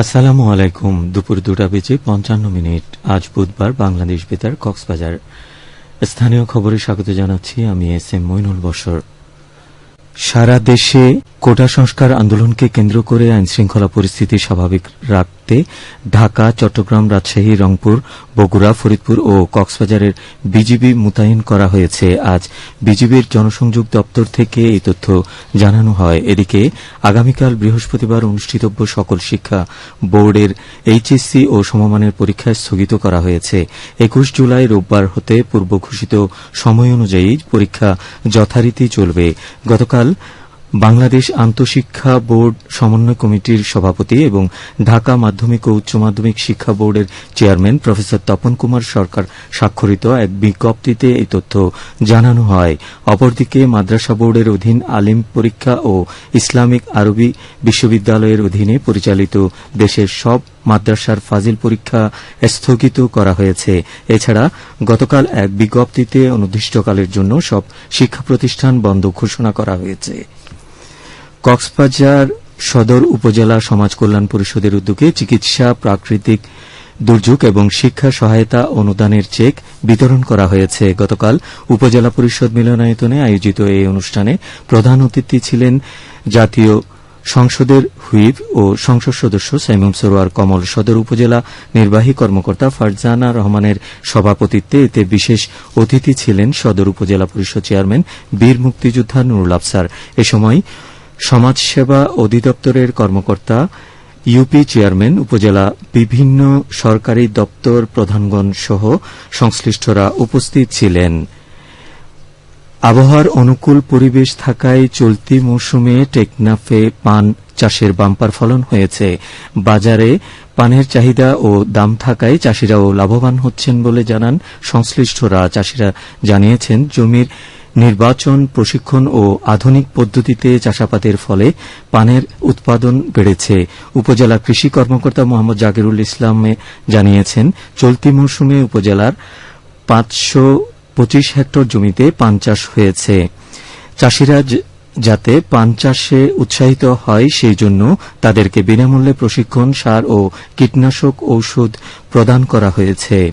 আসসালামু আলাইকুম। দুপুর দুটা বেজে পঞ্চান্ন মিনিট। আজ বুধবার বাংলাদেশ বেতার কক্সবাজার। স্থানীয় খবরে স্বাগত জানাচ্ছি। আমি এস এম মইনুল বসর। সারা দেশে কোটা সংস্কার আন্দোলনকে কেন্দ্র করে আইন শৃঙ্খলা পরিস্থিতি স্বাভাবিক রাখতে ঢাকা, চট্টগ্রাম, রাজশাহী, রংপুর, বগুড়া, ফরিদপুর ও কক্সবাজারের বিজিবি মোতায়েন করা হয়েছে। আজ বিজিবির জনসংযোগ দপ্তর থেকে এই তথ্য জানানো হয়। এদিকে আগামীকাল বৃহস্পতিবার অনুষ্ঠিতব্য সকল শিক্ষা বোর্ডের এইচএসসি ও সমমানের পরীক্ষা স্থগিত করা হয়েছে। একুশ জুলাই রোববার হতে পূর্ব ঘোষিত সময় অনুযায়ী পরীক্ষা যথারীতি চলবে। গতকাল Fall. বাংলাদেশ আন্তঃশিক্ষা বোর্ড সমন্বয় কমিটির সভাপতি এবং ঢাকা মাধ্যমিক ও উচ্চ মাধ্যমিক শিক্ষা বোর্ডের চেয়ারম্যান প্রফেসর তপন কুমার সরকার স্বাক্ষরিত এক বিজ্ঞপ্তিতে এই তথ্য জানানো হয়। অপরদিকে মাদ্রাসা বোর্ডের অধীন আলিম পরীক্ষা ও ইসলামিক আরবি বিশ্ববিদ্যালয়ের অধীনে পরিচালিত দেশের সব মাদ্রাসার ফাজিল পরীক্ষা স্থগিত করা হয়েছে। এছাড়া গতকাল এক বিজ্ঞপ্তিতে অনির্দিষ্টকালের জন্য সব শিক্ষা প্রতিষ্ঠান বন্ধ ঘোষণা করা হয়েছে। কক্সবাজার সদর উপজেলা সমাজ কল্যাণ পরিষদের উদ্যোগে চিকিৎসা, প্রাকৃতিক দুর্যোগ এবং শিক্ষা সহায়তা অনুদানের চেক বিতরণ করা হয়েছে। গতকাল উপজেলা পরিষদ মিলনায়তনে আয়োজিত এই অনুষ্ঠানে প্রধান অতিথি ছিলেন জাতীয় সংসদের হুইপ ও সংসদ সদস্য সাইমুম সরোয়ার কমল। সদর উপজেলা নির্বাহী কর্মকর্তা ফারজানা রহমানের সভাপতিত্বে এতে বিশেষ অতিথি ছিলেন সদর উপজেলা পরিষদ চেয়ারম্যান বীর মুক্তিযোদ্ধা নুরুল আফসার। এ সময় সমাজসেবা অধিদপ্তরের কর্মকর্তা, ইউপি চেয়ারম্যান, উপজেলা বিভিন্ন সরকারি দপ্তর প্রধানগণ সহ সংশ্লিষ্টরা উপস্থিত ছিলেন। আবহাওয়ার অনুকূল পরিবেশ থাকায় চলতি মৌসুমে টেকনাফে পান চাষের বাম্পার ফলন হয়েছে। বাজারে পানের চাহিদা ও দাম থাকায় চাষিরাও লাভবান হচ্ছেন বলে জানান সংশ্লিষ্টরা। চাষিরা জানিয়েছেন, জমির নির্বাচন, প্রশিক্ষণ ও আধুনিক পদ্ধতিতে চাষাবাদের ফলে পানের উৎপাদন বেড়েছে। উপজেলা কৃষি কর্মকর্তা মোহাম্মদ জাকিরুল ইসলামে জানিয়েছেন, চলতি মৌসুমে উপজেলার পাঁচশো পঁচিশ হেক্টর জমিতে পান চাষ হয়েছে। চাষিরা যাতে পান চাষে উৎসাহিত হয় সেই জন্য তাদেরকে বিনামূল্যে প্রশিক্ষণ, সার ও কীটনাশক ঔষধ প্রদান করা হয়েছে।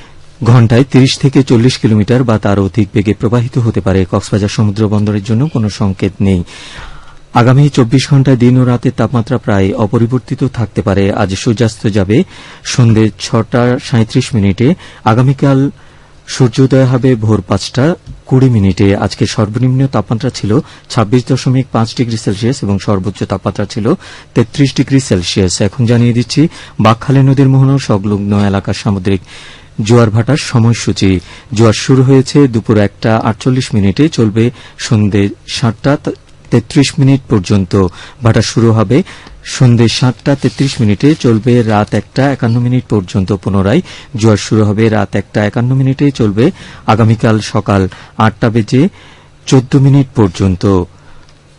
ঘণ্টায় তিরিশ থেকে চল্লিশ কিলোমিটার বা তার অধিক বেগে প্রবাহিত হতে পারে কক্সবাজার সমুদ্র বন্দরের জন্য কোনো সংকেত নেই। আগামী চব্বিশ ঘন্টায় দিন ও রাতের তাপমাত্রা প্রায় অপরিবর্তিত থাকতে পারে। আজ সূর্যাস্ত যাবে সন্ধে ছটা সাঁত্রিশ মিনিটে। আগামীকাল সূর্যোদয় হবে ভোর পাঁচটা কুড়ি মিনিটে। আজকে সর্বনিম্ন তাপমাত্রা ছিল ছাব্বিশ দশমিক পাঁচ ডিগ্রি সেলসিয়াস এবং সর্বোচ্চ তাপমাত্রা ছিল তেত্রিশ ডিগ্রি সেলসিয়াস। এখন জানিয়ে দিচ্ছি বাকখালী নদীর মোহনা সংলগ্ন এলাকার সামুদ্রিক জোয়ার ভাটার সময়সূচি। জোয়ার শুরু হয়েছে দুপুর একটা আটচল্লিশ মিনিটে, চলবে সন্ধে সাতটা তেত্রিশ মিনিট পর্যন্ত। ভাটা শুরু হবে সন্ধে সাতটা তেত্রিশ মিনিটে, চলবে রাত একটা একান্ন মিনিট পর্যন্ত পুনরায়। জোয়ার শুরু হবে রাত একটা একান্ন মিনিটে, চলবে আগামীকাল সকাল আটটা বেজে চোদ্দ মিনিট পর্যন্ত।